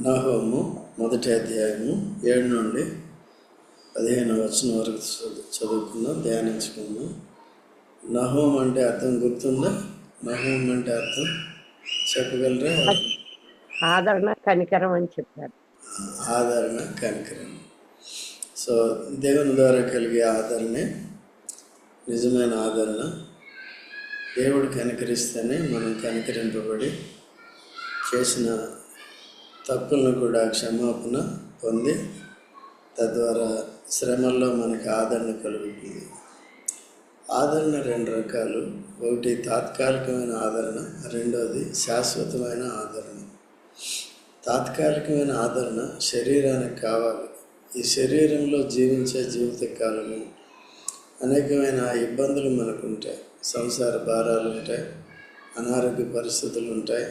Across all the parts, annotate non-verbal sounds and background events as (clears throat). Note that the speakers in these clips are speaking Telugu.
నాహోము మొదటి అధ్యాయము ఏడు నుండి పదిహేను వచ్చిన వరకు చదువు- చదువుకుందాం ధ్యానించుకుందాం. నహోం అంటే అర్థం గుర్తుందా? నహోం అంటే అర్థం చెప్పగలరా? ఆదరణ కనికరం అని చెప్పారు. ఆదరణ కనికరం. సో దేవుని ద్వారా కలిగే ఆదరణే నిజమైన ఆదరణ. దేవుడు కనికరిస్తేనే మనం కనికరింపబడి చేసిన తప్పులను కూడా క్షమాపణ పొంది తద్వారా శ్రమల్లో మనకి ఆదరణ కలుగుతుంది. ఆదరణ రెండు రకాలు. ఒకటి తాత్కాలికమైన ఆదరణ రెండవది శాశ్వతమైన ఆదరణ. తాత్కాలికమైన ఆదరణ శరీరానికి కావాలి. ఈ శరీరంలో జీవించే జీవిత కాలము అనేకమైన ఇబ్బందులు మనకు ఉంటాయి. సంసార భారాలు ఉంటాయి. అనారోగ్య పరిస్థితులు ఉంటాయి.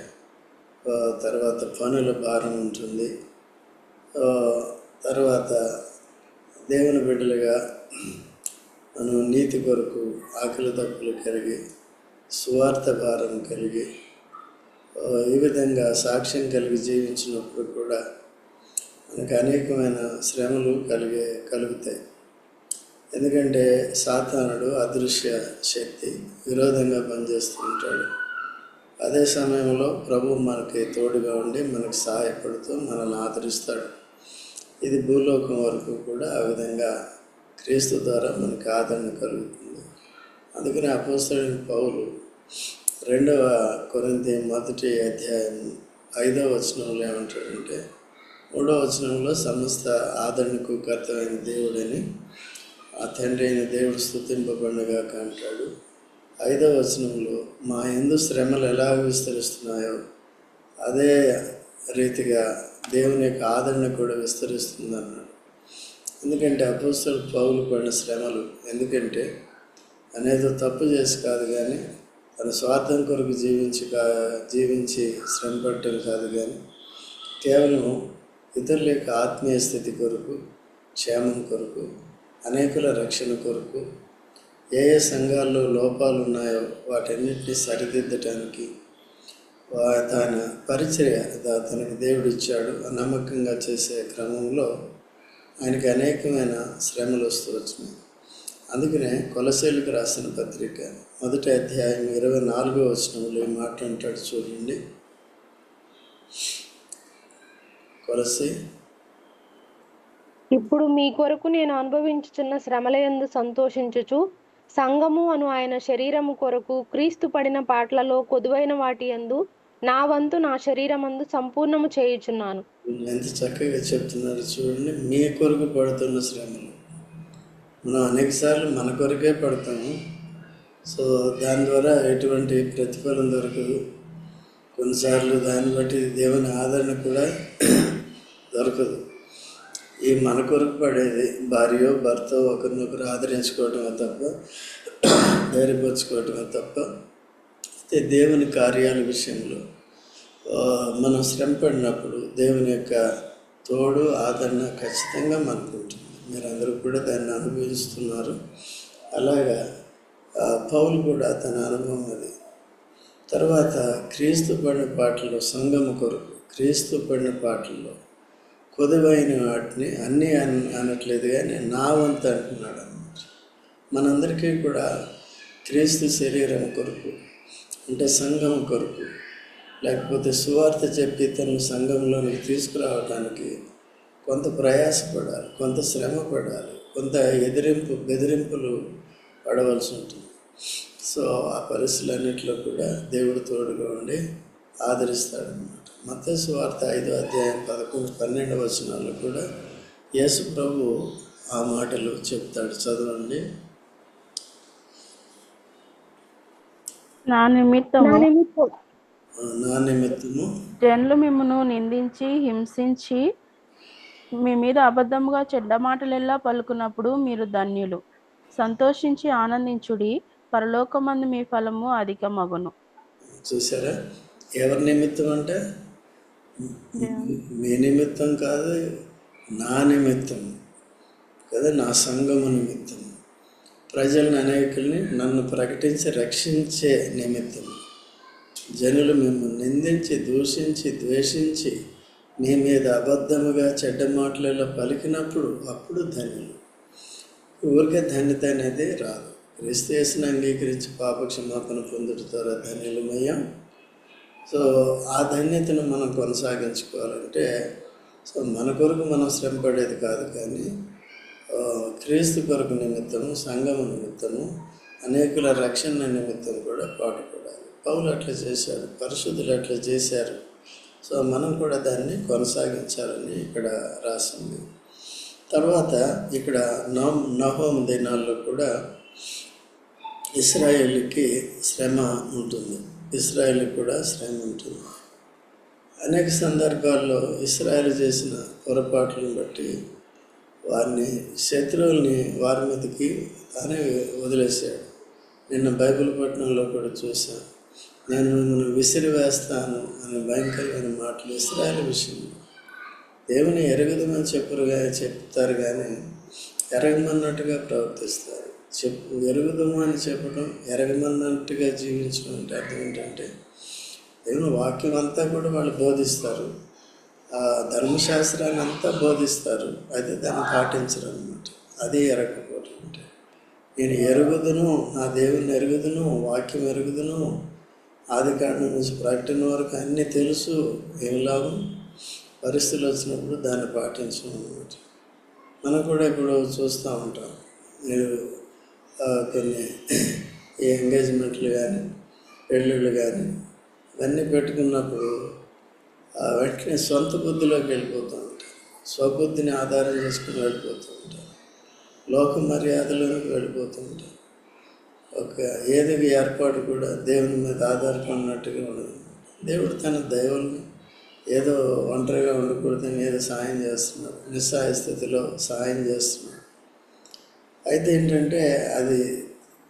తర్వాత పనుల భారం ఉంటుంది. తర్వాత దేవుని బిడ్డలుగా మనం నీతి కొరకు ఆకలి తప్పులు కలిగి సువార్థ భారం కలిగి ఈ విధంగా సాక్ష్యం కలిగి జీవించినప్పుడు కూడా మనకు అనేకమైన శ్రమలు కలిగే కలుగుతాయి. ఎందుకంటే సాతానుడు అదృశ్య శక్తి విరోధంగా పనిచేస్తూ ఉంటాడు. అదే సమయంలో ప్రభు మనకి తోడుగా ఉండి మనకు సహాయపడుతూ మనల్ని ఆదరిస్తాడు. ఇది భూలోకం వరకు కూడా ఆ విధంగా క్రీస్తు ద్వారా మనకి ఆదరణ కలుగుతుంది. అందుకని అపోస్తలుడైన పౌలు రెండవ కొరింథీ మొదటి అధ్యాయం ఐదవ వచనంలో ఏమంటాడంటే మూడవ వచనంలో సమస్త ఆదరణకు కర్తమైన దేవుడని ఆ తండ్రి అయిన దేవుడు స్థుతింపబడినగాక అంటాడు. ఐదవ వచనంలో మా ఎందు శ్రమలు ఎలా విస్తరిస్తున్నాయో అదే రీతిగా దేవుని యొక్క ఆదరణ కూడా విస్తరిస్తుంది అన్నాడు ఎందుకంటే అపోస్తలు పౌలు పడిన శ్రమలు ఎందుకంటే అనేది తప్పు చేసి కాదు కానీ తన స్వార్థం కొరకు జీవించి కా జీవించి శ్రమ పట్టడం కాదు కానీ కేవలం ఇతరుల యొక్క ఆత్మీయ స్థితి కొరకు క్షేమం కొరకు అనేకుల రక్షణ కొరకు ఏ ఏ సంఘాల్లో లోపాలు ఉన్నాయో వాటన్నిటిని సరిదిద్దటానికి తన పరిచర్య తనకు దేవుడిచ్చాడు నమ్మకంగా చేసే క్రమంలో ఆయనకి అనేకమైన శ్రమలు వస్తూ వచ్చినాయి. అందుకనే కొలసేలకు రాసిన పత్రిక మొదటి అధ్యాయం ఇరవై నాలుగో వచనంలో ఈ మాట అంటాడు చూడండి. కొలసి ఇప్పుడు మీ కొరకు నేను అనుభవించుచున్న శ్రమలయందు సంతోషించుచు సంఘము అను ఆయన శరీరము కొరకు క్రీస్తు పడిన పాటలలో కొదువైన వాటి యందు నా వంతు నా శరీరమందు సంపూర్ణము చేయుచున్నాను. ఎంత చక్కగా చెప్తున్నారు చూడండి మీ కొరకు పడుతున్న శ్రమలు. మనం అనేకసార్లు మన కొరకే పడతాము. సో దాని ద్వారా ఎటువంటి ప్రతిఫలం దొరకదు. కొన్నిసార్లు దాన్ని బట్టి దేవుని ఆదరణ కూడా (clears throat) దొరకదు. ఈ మన కొరకు పడేది భార్యో భర్త ఒకరినొకరు ఆదరించుకోవటమే తప్ప ధైర్యపరచుకోవటమే తప్ప అయితే దేవుని కార్యాల విషయంలో మనం శ్రమ పడినప్పుడు దేవుని యొక్క తోడు ఆదరణ ఖచ్చితంగా మనకు ఉంటుంది. మీరందరూ కూడా దాన్ని అనుభవిస్తున్నారు. అలాగా ఆ, పౌలు కూడా తన అనుభవం అది. తర్వాత క్రీస్తు పడిన పాటల్లో సంగమ కొరకు క్రీస్తు పడిన పాటల్లో కొదువైన వాటిని అన్నీ అన్ అనట్లేదు కానీ నా వంతు అంటున్నాడు అన్నమాట మనందరికీ కూడా క్రీస్తు శరీరం కొరకు అంటే సంఘం కొరకు లేకపోతే సువార్త చెప్పి తను సంఘంలోనికి తీసుకురావడానికి కొంత ప్రయాసపడాలి కొంత శ్రమ పడాలి కొంత ఎదిరింపు బెదిరింపులు పడవలసి ఉంటుంది. సో ఆ పరిస్థితులన్నింటిలో కూడా దేవుడు తోడుగా ఉండి ఆదరిస్తాడన్నమాట. మత సువార్త ఐదో అధ్యాయం పదకొండు పన్నెండు వచనాల్లో కూడా యేసు ప్రభు ఆ మాటలు చెప్తాడు. చదవండి. నా నిమిత్తము ఆ, నా నిమిత్తము జనులు మిమ్మను నిందించి హింసించి మీ మీద అబద్ధముగా చెడ్డ మాటలెల్లా పలుకున్నప్పుడు మీరు ధన్యులు. సంతోషించి ఆనందించుడి. పరలోకమందు మీ ఫలము అధికమగును. చూసారా? ఎవరి నిమిత్తం అంటే? మీ నిమిత్తం కాదు నా నిమిత్తం. కదా నా సంఘము నిమిత్తం. ప్రజలను అనేకుల్ని నన్ను ప్రకటించి రక్షించే నిమిత్తం. జనులు మిమ్మల్ని నిందించి దూషించి ద్వేషించి మీ మీద అబద్ధముగా చెడ్డ మాటలలో పలికినప్పుడు అప్పుడు ధన్యులు. ఊరికే ధన్యత అనేది రాదు. క్రీస్తు చేసిన అంగీకరించి పాప క్షమాపణ పొందుట ద్వారా ధన్యులమయ్యాం. సో ఆ ధన్యతను మనం కొనసాగించుకోవాలంటే సో మన కొరకు మనం శ్రమ పడేది కాదు కానీ క్రీస్తు కొరకు నిమిత్తము సంఘం నిమిత్తము అనేకుల రక్షణ నిమిత్తం కూడా పాటుపడాలి. పౌలు అట్లా చేశారు పరిశుద్ధులు అట్లా చేశారు. సో మనం కూడా దాన్ని కొనసాగించాలని ఇక్కడ రాసింది. తర్వాత ఇక్కడ నవం నహోం దినాల్లో కూడా ఇస్రాయేల్కి శ్రమ ఉంటుంది. ఇస్రాయల్ కూడా శ్రమ ఉంటుంది. అనేక సందర్భాల్లో ఇస్రాయల్ చేసిన పొరపాట్లను బట్టి వారిని శత్రువుల్ని వారి మీదకి తానే వదిలేశాడు. నిన్న బైబిల్ పట్టణంలో కూడా చూశాను నేను మిమ్మల్ని విసిరివేస్తాను అనే భయంకరమైన మాటలు ఇస్రాయల్ విషయంలో. దేవుని ఎరగదమని చెప్పరు కానీ చెప్తారు కానీ ఎరగమన్నట్టుగా ప్రవర్తిస్తారు. చెప్పు ఎరుగుదము అని చెప్పడం ఎరగమన్నట్టుగా జీవించడం అంటే అర్థం ఏంటంటే దేవుని వాక్యం అంతా కూడా వాళ్ళు బోధిస్తారు. ఆ ధర్మశాస్త్రాన్ని అంతా బోధిస్తారు. అయితే దాన్ని పాటించరు అనమాట అదే ఎరగకపోవడం అంటే. నేను ఎరుగుదును నా దేవుని ఎరుగుదును వాక్యం ఎరుగుదును ఆది కాండం నుంచి ప్రకటన వరకు అన్నీ తెలుసు. ఏం లాభం? పరిస్థితులు వచ్చినప్పుడు దాన్ని పాటించడం అనమాట మనం కూడా ఇప్పుడు చూస్తూ ఉంటాం. నేను కొన్ని ఈ ఎంగేజ్మెంట్లు కానీ పెళ్ళిళ్ళు కానీ ఇవన్నీ పెట్టుకున్నప్పుడు ఆ, వెంటనే సొంత బుద్ధిలోకి వెళ్ళిపోతూ ఉంటారు. స్వబుద్ధిని ఆధారం చేసుకుని వెళ్ళిపోతూ ఉంటారు. లోక మర్యాదలోకి వెళ్ళిపోతూ ఉంటారు. ఒక ఏది ఏర్పాటు కూడా దేవుని మీద ఆధారపడినట్టుగా ఉండదు. దేవుడు తన దైవాన్ని ఏదో ఒంటరిగా ఉండకూడదని ఏదో సాయం చేస్తున్నాడు. నిస్సాయ స్థితిలో సాయం చేస్తున్నాడు. అయితే ఏంటంటే అది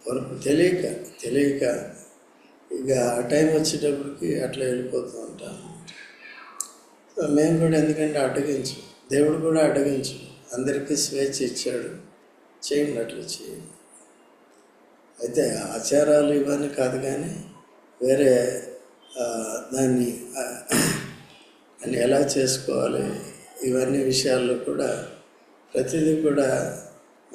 వరకు తెలియక తెలియక ఇక ఆ టైం వచ్చేటప్పటికి అట్లా వెళ్ళిపోతూ ఉంటాను సో మేము కూడా ఎందుకంటే అడ్డగించు దేవుడు కూడా అడ్డగించు అందరికీ స్వేచ్ఛ ఇచ్చాడు. చేయండి అట్లా చేయండి. అయితే ఆచారాలు ఇవన్నీ కాదు కానీ వేరే దాన్ని దాన్ని ఎలా చేసుకోవాలి ఇవన్నీ విషయాల్లో కూడా ప్రతిదీ కూడా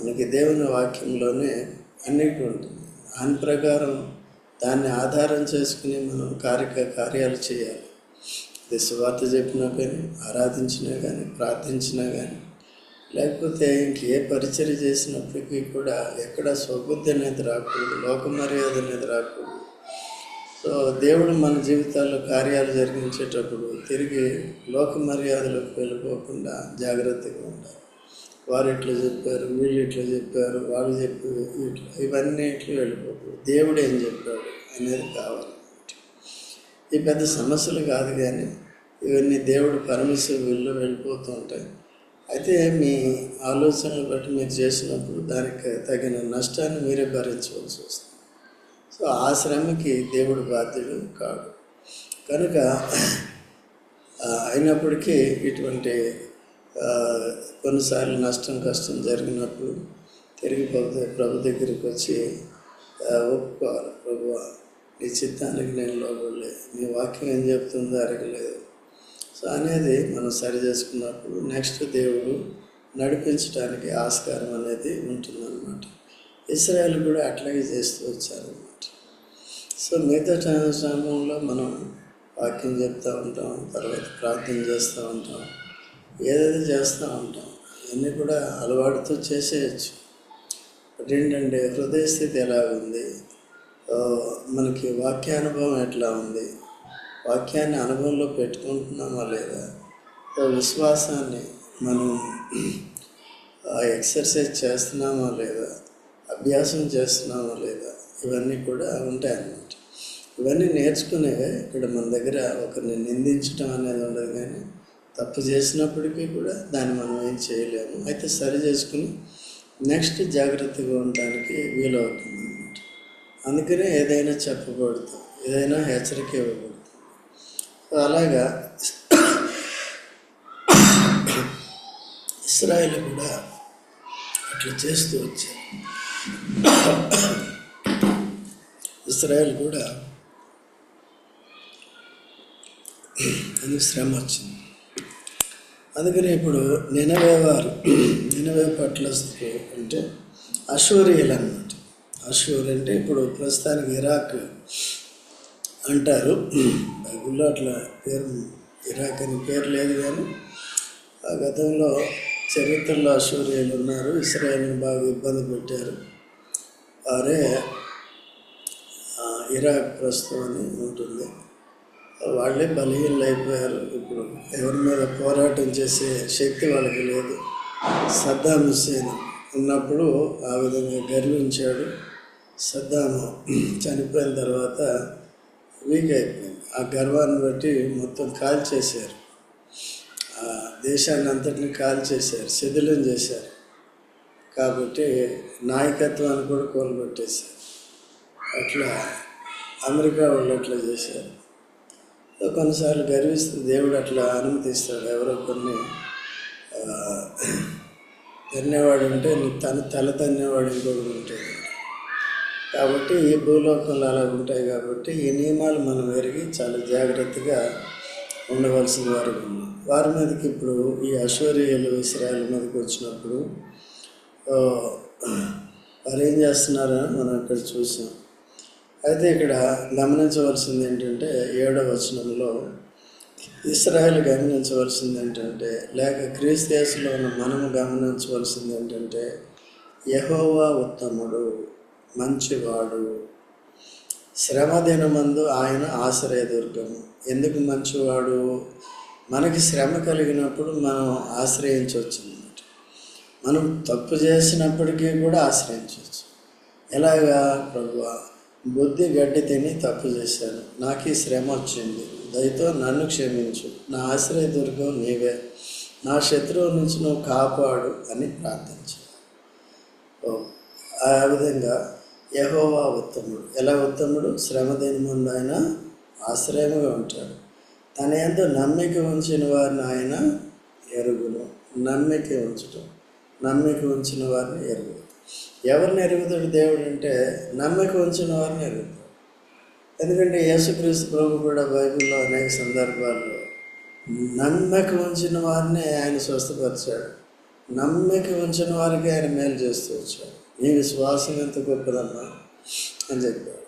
మనకి దేవుని వాక్యంలోనే అన్నిటి ఉంటుంది. దాని ప్రకారం దాన్ని ఆధారం చేసుకుని మనం కార్య కార్యాలు చేయాలి. ఇది సువార్త చెప్పినా కానీ ఆరాధించినా కానీ ప్రార్థించినా కానీ లేకపోతే ఇంకే పరిచయం చేసినప్పటికీ కూడా ఎక్కడ స్వబుద్ధి అనేది రాకూడదు లోక మర్యాద అనేది రాకూడదు. సో దేవుడు మన జీవితాల్లో కార్యాలు జరిగించేటప్పుడు తిరిగి లోక మర్యాదలకు వెళ్ళిపోకుండా జాగ్రత్తగా ఉండాలి. వారు ఇట్లా చెప్పారు వీళ్ళు ఇట్లా చెప్పారు వాళ్ళు చెప్పి ఇట్లా ఇవన్నీ ఇట్లా వెళ్ళిపోతుంది దేవుడు ఏం చెప్పాడు అనేది కావాలి ఈ పెద్ద సమస్యలు కాదు కానీ ఇవన్నీ దేవుడు పరమేశ్వరు వీళ్ళు వెళ్ళిపోతూ ఉంటాయి. అయితే మీ ఆలోచనలు బట్టి మీరు చేసినప్పుడు దానికి తగిన నష్టాన్ని మీరే భరించవలసి వస్తుంది. సో ఆ శ్రమకి దేవుడు బాధ్యుడు కాడు. కనుక అయినప్పటికీ ఇటువంటి కొన్నిసార్లు నష్టం కష్టం జరిగినప్పుడు తిరిగి ప్రభు ప్రభు దగ్గరికి వచ్చి ఒప్పుకోవాలి ప్రభు నీ చిత్తానికి నేను లోపలే నీ వాక్యం ఏం చెప్తుందో అరగలేదు సో అనేది మనం సరి చేసుకున్నప్పుడు నెక్స్ట్ దేవుడు నడిపించడానికి ఆస్కారం అనేది ఉంటుందన్నమాట. ఇస్రాయల్ కూడా అట్లాగే చేస్తూ వచ్చారన్నమాట. సో మిగతా సమయంలో మనం వాక్యం చెప్తూ ఉంటాం తర్వాత ప్రార్థన చేస్తూ ఉంటాం. ఏదైతే చేస్తూ ఉంటాం. ఇవన్నీ కూడా అలవాటుతో చేసేయచ్చు. బట్ ఏంటంటే హృదయ స్థితి ఎలా ఉంది మనకి వాక్యానుభవం ఎట్లా ఉంది? వాక్యాన్ని అనుభవంలో పెట్టుకుంటున్నామా లేదా? విశ్వాసాన్ని మనం ఎక్సర్సైజ్ చేస్తున్నామా లేదా? అభ్యాసం చేస్తున్నామా లేదా? ఇవన్నీ కూడా ఉంటాయన్నమాట ఇవన్నీ నేర్చుకునేవే ఇక్కడ మన దగ్గర ఒకరిని నిందించడం అనేది ఉండదు కానీ తప్పు చేసినప్పటికీ కూడా దాన్ని మనం ఏం చేయలేము. అయితే సరి చేసుకుని నెక్స్ట్ జాగ్రత్తగా ఉండడానికి వీలవుతుంది అన్నమాట. అందుకనే ఏదైనా చెప్పకూడదు ఏదైనా హెచ్చరిక ఇవ్వకూడదు అలాగా ఇస్రాయిల్ కూడా అట్లా చేస్తూ వచ్చారు. ఇస్రాయిల్ కూడా అందుకు శ్రమ వచ్చింది. అందుకని ఇప్పుడు నినవే వారు నినవే పట్లస్తులు అంటే అశూరియలు అన్నమాట అషూర్ అంటే ఇప్పుడు ప్రస్తుతానికి ఇరాక్ అంటారు. బైబిల్లో అట్లా పేరు ఇరాక్ అని పేరు లేదు కానీ ఆ గతంలో చరిత్రలో అశూర్యులు ఉన్నారు. ఇస్రాయల్ని బాగా ఇబ్బంది పెట్టారు. వారే ఇరాక్ ప్రస్తుతం అని ఉంటుంది. వాళ్ళే బలహీనలు అయిపోయారు. ఇప్పుడు ఎవరి మీద పోరాటం చేసే శక్తి వాళ్ళకి లేదు. సద్దాం హుస్సేన్ ఉన్నప్పుడు ఆ విధంగా గర్వించాడు. సద్దాం చనిపోయిన తర్వాత వీక్ అయిపోయింది. ఆ గర్వాన్ని బట్టి మొత్తం కాల్ చేశారు ఆ దేశాన్ని అంతటిని కాల్ చేశారు శిథిలం చేశారు. కాబట్టి నాయకత్వాన్ని కూడా కోల్పెట్టేశారు. అట్లా అమెరికా వాళ్ళు అట్లా చేశారు. కొన్నిసార్లు గర్విస్తే దేవుడు అట్లా అనుమతిస్తాడు. ఎవరో కొన్ని తన్నేవాడు ఉంటే తన తల తన్నేవాడు ఇంకొకటి ఉంటుంది కాబట్టి ఈ భూలోకంలో అలా ఉంటాయి కాబట్టి ఈ నియమాలు మనం ఎరిగి చాలా జాగ్రత్తగా ఉండవలసిన వారు ఉన్నాం వారి మీదకి ఇప్పుడు ఈ అశ్వర్యలు ఇస్రాయల మీదకి వచ్చినప్పుడు వారు ఏం చేస్తున్నారని మనం ఇక్కడ చూసాం. అయితే ఇక్కడ గమనించవలసింది ఏంటంటే ఏడవ వచనంలో ఇస్రాయల్ గమనించవలసింది ఏంటంటే లేక క్రీస్తు దేశంలో ఉన్న మనము గమనించవలసింది ఏంటంటే యహోవా ఉత్తముడు మంచివాడు. శ్రమ దినమందు ఆయన ఆశ్రయదుర్గము ఎందుకు మంచివాడు? మనకి శ్రమ కలిగినప్పుడు మనం ఆశ్రయించవచ్చు అన్నమాట మనం తప్పు చేసినప్పటికీ కూడా ఆశ్రయించవచ్చు. ఎలాగా? ప్రభువా బుద్ధి గడ్డి తిని తప్పు చేశాను. నాకు ఈ శ్రమ వచ్చింది. దయతో నన్ను క్షమించు. నా ఆశ్రయ దుర్గం నీవే. నా శత్రువు నుంచి నువ్వు కాపాడు అని ప్రార్థించాను. ఆ విధంగా యహోవా ఉత్తముడు. ఎలా ఉత్తముడు? శ్రమ దేని ముందు ఆయన ఆశ్రయముగా ఉంటాడు. తన ఎందు నమ్మిక ఉంచిన వారిని ఆయన ఎరుగును. నమ్మిక ఉంచటం. నమ్మిక ఉంచిన వారిని ఎరుగు ఎవరిని ఎరుగుతాడు దేవుడు అంటే నమ్మకం ఉంచిన వారిని ఎరుగుతాడు. ఎందుకంటే యేసుక్రీస్తు ప్రభు కూడా బైబిల్లో అనేక సందర్భాల్లో నమ్మకం ఉంచిన వారిని ఆయన స్వస్థపరిచాడు. నమ్మక ఉంచిన వారికి ఆయన మేలు చేస్తూ వచ్చాడు. నీ విశ్వాసం ఎంత గొప్పదమ్మా అని చెప్పాడు.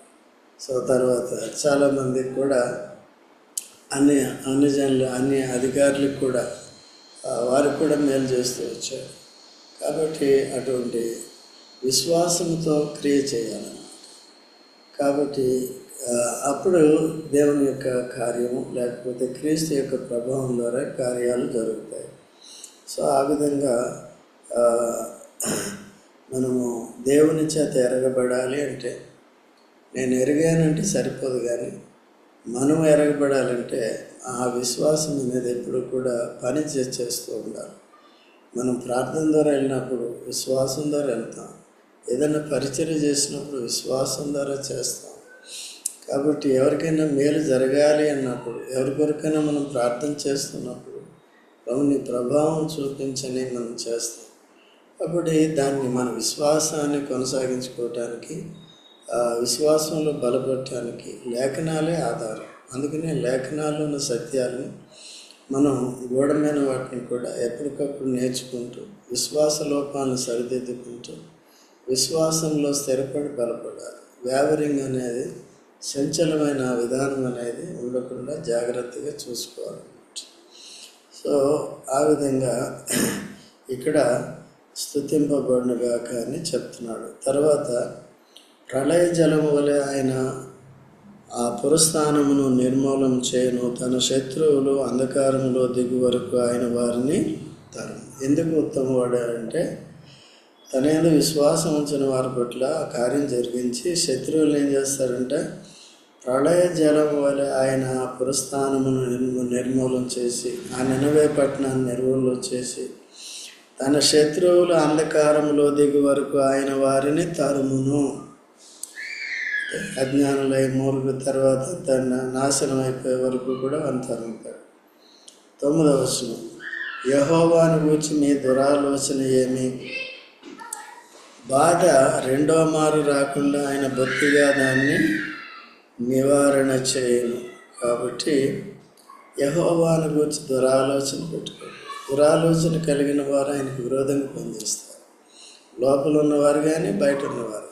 సో తర్వాత చాలామందికి కూడా అన్ని అన్ని జనులు అన్ని అధికారులకు కూడా వారికి కూడా మేలు చేస్తూ వచ్చాడు. కాబట్టి అటువంటి విశ్వాసంతో క్రియ చేయాలన్నమాట. కాబట్టి అప్పుడు దేవుని యొక్క కార్యము లేకపోతే క్రీస్తు యొక్క ప్రభావం ద్వారా కార్యాలు జరుగుతాయి. సో ఆ విధంగా మనము దేవుని చేత ఎరగబడాలి అంటే నేను ఎరిగానంటే సరిపోదు కానీ మనం ఎరగబడాలంటే ఆ విశ్వాసం అనేది ఎప్పుడు కూడా పని చేస్తూ ఉండాలి. మనం ప్రార్థన ద్వారా వెళ్ళినప్పుడు విశ్వాసం ద్వారా వెళ్తాం. ఏదైనా పరిచయం చేసినప్పుడు విశ్వాసం ద్వారా చేస్తాం. కాబట్టి ఎవరికైనా మేలు జరగాలి అన్నప్పుడు ఎవరికొరికైనా మనం ప్రార్థన చేస్తున్నప్పుడు ప్రభు ప్రభావం చూపించని మనం చేస్తాం. కాబట్టి దాన్ని మన విశ్వాసాన్ని కొనసాగించుకోవటానికి ఆ విశ్వాసంలో బలపడటానికి లేఖనాలే ఆధారం. అందుకనే లేఖనాల్లో ఉన్న సత్యాలను మనం గూఢమైన వాటిని కూడా ఎప్పటికప్పుడు నేర్చుకుంటూ విశ్వాస లోపాలను సరిదిద్దుకుంటూ విశ్వాసంలో స్థిరపడి బలపడాలి. వ్యావరింగ్ అనేది సంచలమైన విధానం అనేది ఉండకుండా జాగ్రత్తగా చూసుకోవాలి సో ఆ విధంగా ఇక్కడ స్థుతింపబడినగాక అని చెప్తున్నాడు. తర్వాత ప్రళయ జలము వలె ఆయన ఆ పురస్థానమును నిర్మూలం చేయను. తన శత్రువులు అంధకారంలో దిగు వరకు ఆయన వారిని తరం ఎందుకు ఉత్తమవాడారంటే తన విశ్వాసం ఉంచిన వారి పట్ల ఆ కార్యం జరిగించి శత్రువులు ఏం చేస్తారంటే ప్రళయ జలం వలె ఆయన ఆ పురస్థానమును నిర్మూ నిర్మూలం చేసి ఆ నినవే పట్టణాన్ని నిర్మూలం చేసి తన శత్రువులు అంధకారంలో దిగు వరకు ఆయన వారిని తరుమును. అజ్ఞానులై మూలుగు తర్వాత తన నాశనం అయిపోయే వరకు కూడా వారిని తొమ్మిదవ వచనం. యహోవాను గూర్చి మీ దురాలోచన ఏమి? బాధ రెండో మారు రాకుండా ఆయన బొత్తిగా దాన్ని నివారణ చేయను. కాబట్టి యహోవాను గురించి దురాలోచన పెట్టుకోండి. దురాలోచన కలిగిన వారు ఆయనకు విరోధంగా పనిచేస్తారు. లోపల ఉన్నవారు కానీ బయట ఉన్నవారు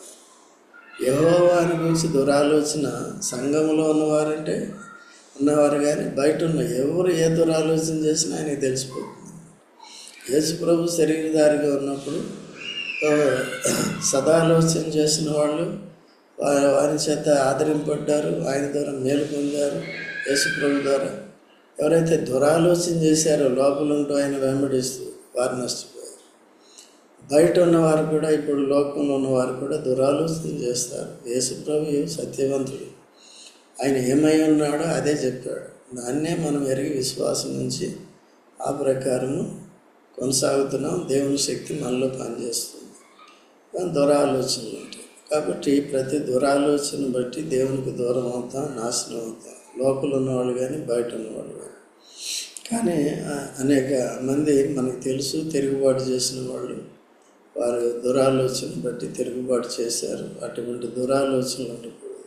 యహోవాని గురించి దురాలోచన సంఘంలో ఉన్నవారంటే ఉన్నవారు కానీ బయట ఉన్న ఎవరు ఏ దురాలోచన చేసినా ఆయనకి తెలిసిపోతుంది. యేసు ప్రభు శరీరదారిగా ఉన్నప్పుడు సదాలోచన చేసిన వాళ్ళు వారి వారి చేత ఆదరింపడ్డారు ఆయన ద్వారా మేలు పొందారు. యేసుప్రభు ద్వారా ఎవరైతే దురాలోచన చేశారో లోపల ఉంటూ ఆయన వెంబడిస్తూ వారు నష్టపోయారు. బయట ఉన్నవారు కూడా ఇప్పుడు లోకంలో ఉన్నవారు కూడా దురాలోచన చేస్తారు. యేసుప్రభు సత్యవంతుడు. ఆయన ఏమై ఉన్నాడో అదే చెప్పాడు. దాన్నే మనం ఎరిగి విశ్వాసం నుంచి ఆ ప్రకారము కొనసాగుతున్నాం. దేవుని శక్తి మనలో పనిచేస్తుంది. దురాలోచనలు ఉంటాయి కాబట్టి ప్రతి దురాలోచన బట్టి దేవునికి దూరం అవుతాం నాశనం అవుతాం. లోపల ఉన్నవాళ్ళు కానీ బయట ఉన్నవాళ్ళు కానీ కానీ అనేక మంది మనకు తెలుసు తిరుగుబాటు చేసిన వాళ్ళు వారు దురాలోచన బట్టి తిరుగుబాటు చేశారు. అటువంటి దురాలోచనలు ఉండకూడదు.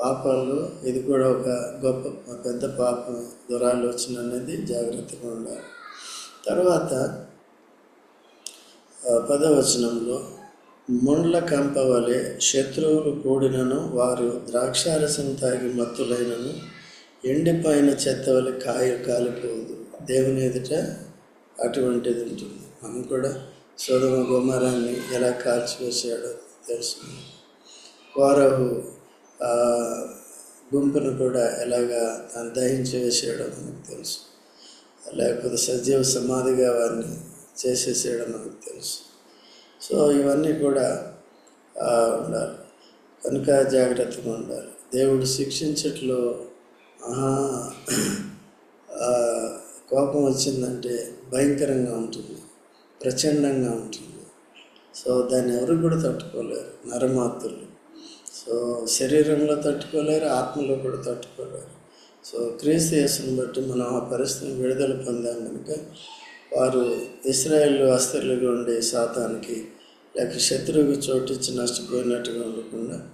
పాపాల్లో ఇది కూడా ఒక గొప్ప పెద్ద పాపం. దురాలోచన అనేది జాగ్రత్తగా ఉండాలి. తర్వాత పదవచనంలో ముండ్ల కంపవలె శత్రువులు కూడినను వారు ద్రాక్షారసం తాగి మత్తులైనను ఎండిపోయిన చెత్త వలె కాయ కాలిపోదు. దేవుని ఎదుట అటువంటిది ఉంటుంది. మనం కూడా సోదమ గుమరాన్ని ఎలా కాల్చివేసాడో తెలుసు కోరహు గుంపును కూడా ఎలాగా తను దహించి వేసేయడం మనకు తెలుసు. లేకపోతే సజీవ సమాధిగా వారిని చేసేసేయడం మనకు తెలుసు. సో ఇవన్నీ కూడా ఉండాలి. కనుక జాగ్రత్తగా ఉండాలి. దేవుడు శిక్షించట్లో కోపం వచ్చిందంటే భయంకరంగా ఉంటుంది. ప్రచండంగా ఉంటుంది. సో దాన్ని ఎవరు కూడా తట్టుకోలేరు. నరమాతులు సో శరీరంలో తట్టుకోలేరు ఆత్మలో కూడా తట్టుకోలేరు. సో క్రీస్తు యేసును బట్టి మనం ఆ పరిస్థితిని విడుదల పొందాం కనుక వారు ఇస్రాయేల్ అస్తరులుగా ఉండే శాతానికి లేక శత్రువుకి చోటిచ్చి నష్టపోయినట్టుగా ఉండకుండా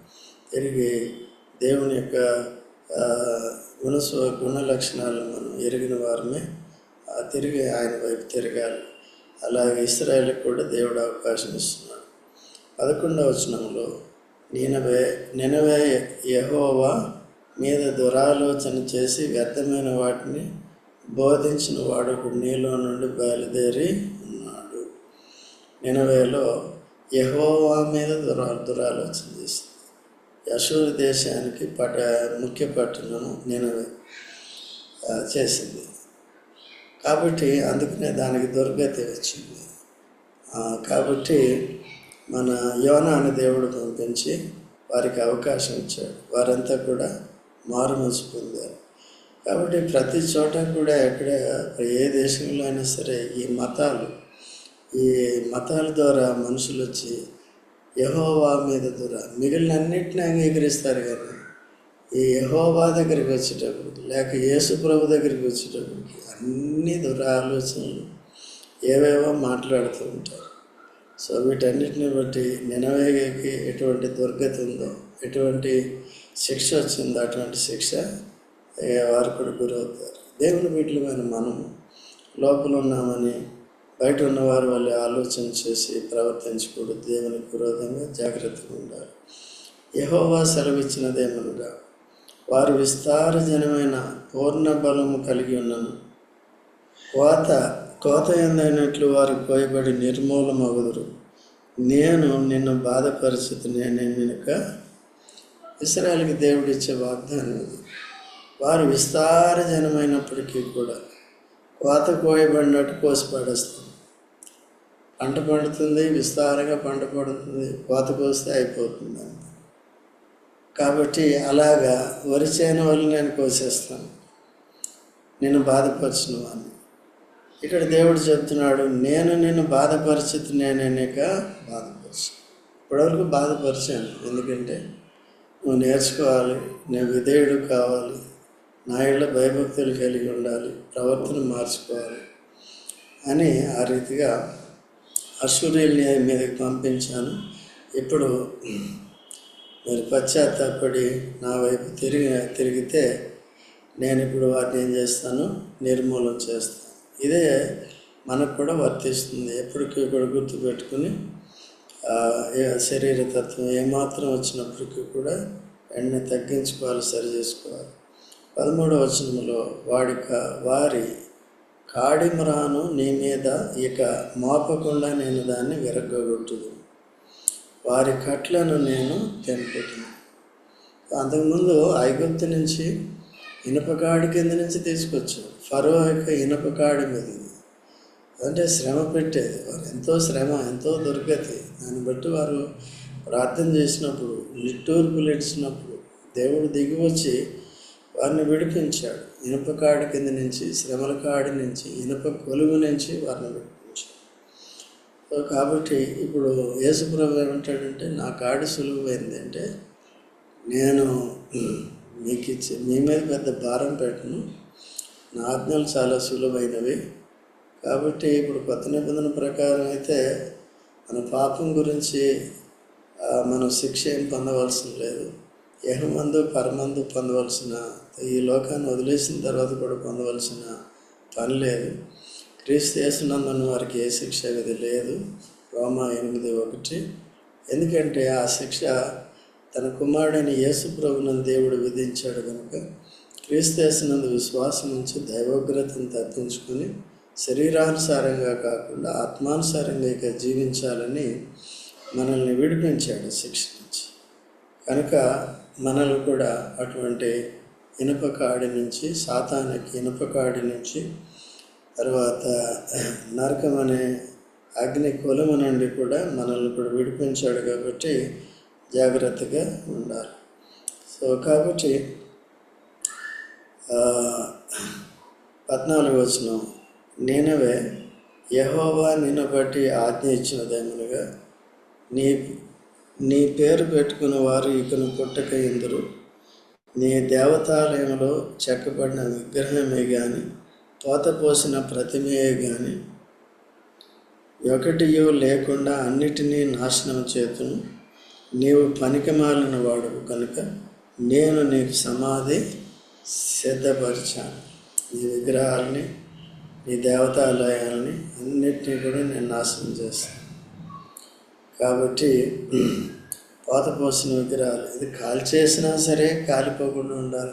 తిరిగి దేవుని యొక్క గుణస్వ గుణ లక్షణాలను మనం ఎరిగిన వారమే. ఆ, తిరిగి ఆయన వైపు తిరగాలి. అలాగే ఇస్రాయల్కి కూడా దేవుడు అవకాశం ఇస్తున్నాడు. పదకొండవ వచనంలో నేనవే నినవే యహోవా మీద దురాలోచన చేసి వ్యర్థమైన వాటిని బోధించిన వాడు నీలో నుండి బయలుదేరి ఉన్నాడు. నినవేలో యహోవా మీద దురా దురాలోచన చేసింది. యశూరు దేశానికి పట ముఖ్య పట్టణం నేను చేసింది. కాబట్టి అందుకనే దానికి దుర్గతి వచ్చింది. కాబట్టి మన యోన అనే దేవుడు పంపించి వారికి అవకాశం ఇచ్చాడు. వారంతా కూడా మారుమూసి పొందారు. కాబట్టి ప్రతి చోట కూడా ఎక్కడ ఏ దేశంలో అయినా సరే ఈ మతాలు ఈ మతాల ద్వారా మనుషులు వచ్చి యహోవా మీద దూర మిగిలిన అన్నిటిని అంగీకరిస్తారు కానీ ఈ యహోవా దగ్గరికి వచ్చేటప్పుడు లేక యేసు ప్రభు దగ్గరికి వచ్చేటప్పటికి అన్ని దురాలోచనలు ఏవేవో మాట్లాడుతూ ఉంటారు. సో వీటన్నిటిని బట్టి నినవేగకి ఎటువంటి దుర్గతి ఉందో ఎటువంటి శిక్ష వచ్చిందో అటువంటి శిక్ష వారు కూడా గురవుతారు. దేవుని వీటిలో మనము లోపల ఉన్నామని బయట ఉన్నవారు వాళ్ళు ఆలోచన చేసి ప్రవర్తించకూడదు. దేవునికి విరోధంగా జాగ్రత్తగా ఉండాలి. యహోవా సెలవిచ్చినదేమనగా వారు విస్తార జనమైన పూర్ణ బలము కలిగి ఉన్నను. కోత కోత ఎందైనట్లు వారు కోయబడి నిర్మూలమగుదురు. నేను నిన్ను బాధపరిచితి నేనే వెనుక ఇస్రాయల్కి దేవుడిచ్చే వాగ్దానం ఇది. వారు విస్తార జనమైనప్పటికీ కూడా కోత కోయబడినట్టు కోసి పడేస్తాను పంట పండుతుంది విస్తారంగా పంట పడుతుంది కోత కోస్తే అయిపోతుంది. కాబట్టి అలాగా వరి చేయని వల్ల నేను కోసేస్తాను. నేను బాధపరిచిన వాడిని. ఇక్కడ దేవుడు చెప్తున్నాడు నేను నిన్ను బాధపరిచితి నేనేక బాధపరిచి ఇప్పటివరకు బాధపరిచాను ఎందుకంటే నువ్వు నేర్చుకోవాలి నేను విధేయుడు కావాలి నా ఇళ్ళ భయభక్తులు కలిగి ఉండాలి ప్రవర్తన మార్చుకోవాలి అని ఆ రీతిగా అసూర్యుల్ని మీదకి పంపించాను. ఇప్పుడు మీరు పశ్చాత్తాపడి నా వైపు తిరిగి తిరిగితే నేను ఇప్పుడు వాటిని ఏం చేస్తాను? నిర్మూలన చేస్తాను. ఇదే మనకు కూడా వర్తిస్తుంది. ఎప్పటికీ కూడా గుర్తుపెట్టుకుని శరీరతత్వం శరీర తత్వం ఏమాత్రం వచ్చినప్పటికీ కూడా వెంటనే తగ్గించుకోవాలి సరి చేసుకోవాలి. పదమూడవ వచనంలో వాడిక వారి కాడిమరాను నీ మీద ఇక మోపకుండా నేను దాన్ని విరగొట్టుదు వారి కట్లను నేను తెంపుతును. అంతకుముందు ఐగుప్తు నుంచి ఇనుపకాడి కింద నుంచి తీసుకొచ్చాడు ఫరో యొక్క ఇనుపకాడి మీద. అంటే శ్రమ పెట్టేది. వారు ఎంతో శ్రమ ఎంతో దుర్గతి. దాన్ని బట్టి వారు ప్రార్థన చేసినప్పుడు నిట్టూర్పులు ఇచ్చినప్పుడు దేవుడు దిగి వచ్చి వారిని విడిపించాడు. ఇనుప కాడి కింద నుంచి శ్రమల కాడి నుంచి ఇనుప కొలువు నుంచి వారిని విడిపించాడు కాబట్టి ఇప్పుడు యేసుప్రభు ఏమంటాడంటే నా కాడి సులువైంది అంటే నేను మీకు ఇచ్చి మీ మీద పెద్ద భారం పెట్టను. నా ఆజ్ఞలు చాలా సులువైనవి. కాబట్టి ఇప్పుడు కొత్త నిబంధన ప్రకారం అయితే మన పాపం గురించి మనం శిక్ష ఏం పొందవలసిన లేదు. యహమందు పరమందు పొందవలసిన ఈ లోకాన్ని వదిలేసిన తర్వాత కూడా పొందవలసిన పని లేదు. క్రీస్తు చేసినందున వారికి ఏ శిక్ష అనేది లేదు. రోమా ఎనిమిది ఒకటి. ఎందుకంటే ఆ శిక్ష తన కుమారుడైన యేసు ప్రభునందు దేవుడు విధించాడు కనుక క్రీస్తు వేసినందు విశ్వాసం నుంచి దైవోగ్రతను తప్పించుకొని శరీరానుసారంగా కాకుండా ఆత్మానుసారంగా ఇక జీవించాలని మనల్ని విడిపించాడు శిక్ష నుంచి. కనుక మనల్ని కూడా అటువంటి ఇనుప కాడి నుంచి సాతానికి ఇనుప కాడి నుంచి తర్వాత నరకం అనే అగ్ని కులం నుండి కూడా మనల్ని కూడా విడిపించాడు కాబట్టి జాగ్రత్తగా ఉండాలి. సో కాబట్టి పద్నాలుగు వచనం నేనవే యహోవా నిన్ను బట్టి ఆజ్ఞ ఇచ్చిన ఇచ్చినదేమనగా నీ నీ పేరు పెట్టుకున్న వారు ఇకను పుట్టక ఇందురు నీ దేవతాలయంలో చెక్కబడిన విగ్రహమే కానీ పోత పోసిన ప్రతిమయే కానీ ఒకటియో లేకుండా అన్నిటినీ నాశనం చేతును. నీవు పనికిమాలిన వాడు కనుక నేను నీకు సమాధి సిద్ధపరిచాను. నీ విగ్రహాలని నీ దేవతాలయాలని అన్నిటినీ కూడా నేను నాశనం చేస్తాను. కాబట్టి పాత పోసిన విగ్రహాలు ఇది కాల్చేసినా సరే కాలిపోకుండా ఉండాలి.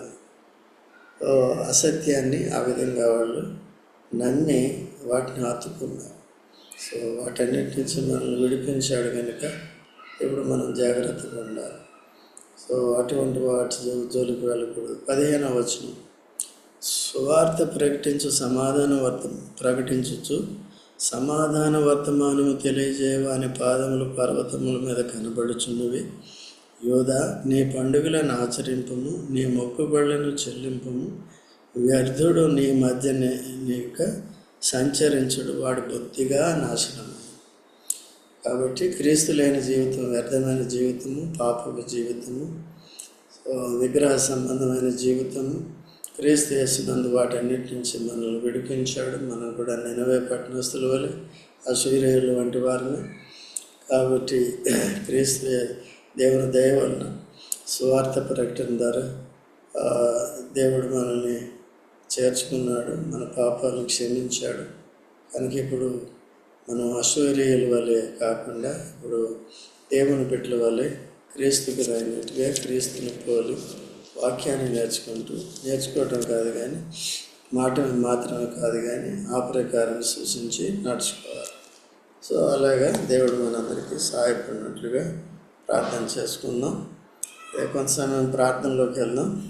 అసత్యాన్ని ఆ విధంగా వాళ్ళు నమ్మి వాటిని హత్తుకున్నారు సో వాటన్నిటి నుంచి మనల్ని విడిపించాడు కనుక ఇప్పుడు మనం జాగ్రత్తగా ఉండాలి. సో అటువంటి వాటి జో- జోలికి వెళ్ళకూడదు. పదిహేనవ వచనం. సువార్త ప్రకటించు సమాధాన వర్త ప్రకటించచ్చు సమాధాన వర్తమానము తెలియజేయవాని పాదములు పర్వతముల మీద కనబడుచున్నవి. యోధ నీ పండుగలను ఆచరింపము నీ మొక్కుబడులను చెల్లింపము. వ్యర్థుడు నీ మధ్య నీ- నీక సంచరించుడు వాడు బొత్తిగా నాశనము. కాబట్టి క్రీస్తు లేని జీవితం వ్యర్థమైన జీవితము పాపపు జీవితము విగ్రహ సంబంధమైన జీవితము క్రీస్తు చేసినందు వాటన్నిటి నుంచి మనల్ని విడిపించాడు. మనం కూడా నినవే పట్టణస్తుల వలె అసూర్యులు వంటి వారిని. కాబట్టి క్రీస్తు దేవుని దయ వలన సువార్త ప్రకటన ద్వారా దేవుడు మనల్ని చేర్చుకున్నాడు మన పాపాలను క్షమించాడు. కనుక ఇప్పుడు మనం అసూర్యుల వలె కాకుండా ఇప్పుడు దేవుని బిడ్డల వలె క్రీస్తుకి రాయినట్టుగా క్రీస్తుని పోలి వాక్యాన్ని నేర్చుకుంటూ నేర్చుకోవటం కాదు కానీ మాటలు మాత్రమే కాదు కానీ ఆ ప్రకారం సూచించి నడుచుకోవాలి. సో అలాగా దేవుడు మనందరికీ సహాయపడినట్లుగా ప్రార్థన చేసుకుందాం. కొంత సమయం ప్రార్థనలోకి వెళ్దాం.